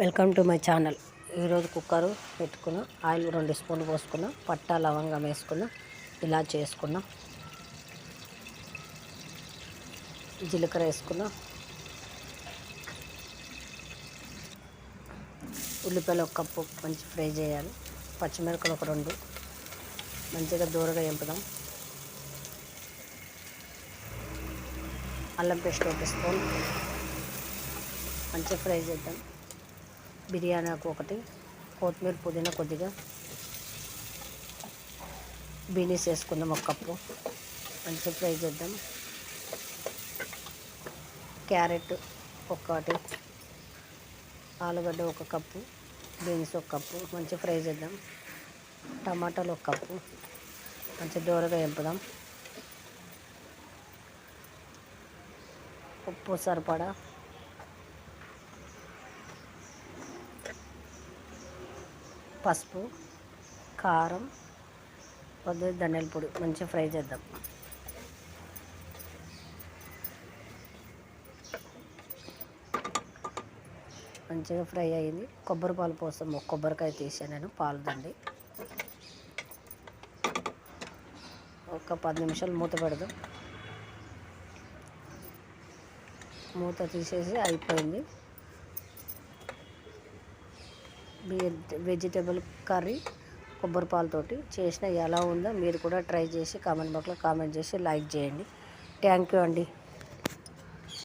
Welcome to my channel. ఈరోజు cooker పెట్టుకున్న oil రెండు స్పూన్లు పోసుకున్న పట్టా లవంగం వేసుకున్న ఇలా చేసుకున్న. జీలకర్ర వేసుకున్న. ఉల్లిపాయలు ఒక కప్పు మంచి ఫ్రై చేయాలి. పచ్చిమిరపకాయలు ఒక రెండు. మంచిగా దూరగా ఎంపుదాం. అల్లం పేస్ట్ ఒక స్పూన్. మంచిగా ఫ్రై చేద్దాం. బిర్యానీ ఆకు ఒకటి కొత్తిమీర పుదీనా కొద్దిగా. బీనీస్ వేసుకుందాం ఒక కప్పు. మంచిగా ఫ్రై చేద్దాం. క్యారెట్ ఒకటి ఆలుగడ్డ ఒక కప్పు బీన్స్ ఒక కప్పు. మంచిగా ఫ్రై చేద్దాం. టమాటాలు ఒక కప్పు. మంచిగా దూరగా ఎంపుదాం ఉప్పు సరిపడా పసుపు కారం కొద్దిగా ధనియాల పొడి. మంచిగా ఫ్రై చేద్దాం. మంచిగా ఫ్రై అయింది. కొబ్బరి పాలు పోస్తాం. ఒక కొబ్బరికాయ తీసాను నేను పాలు దండి. ఒక పది నిమిషాలు మూత పెడదాం. మూత తీసేసి అయిపోయింది. వెజిటేబుల్ కర్రీ కొబ్బరి పాలతోటి చేసిన ఎలా ఉందో మీరు కూడా ట్రై చేసి కామెంట్ బాక్స్లో కామెంట్ చేసి లైక్ చేయండి. థ్యాంక్ యూ అండి.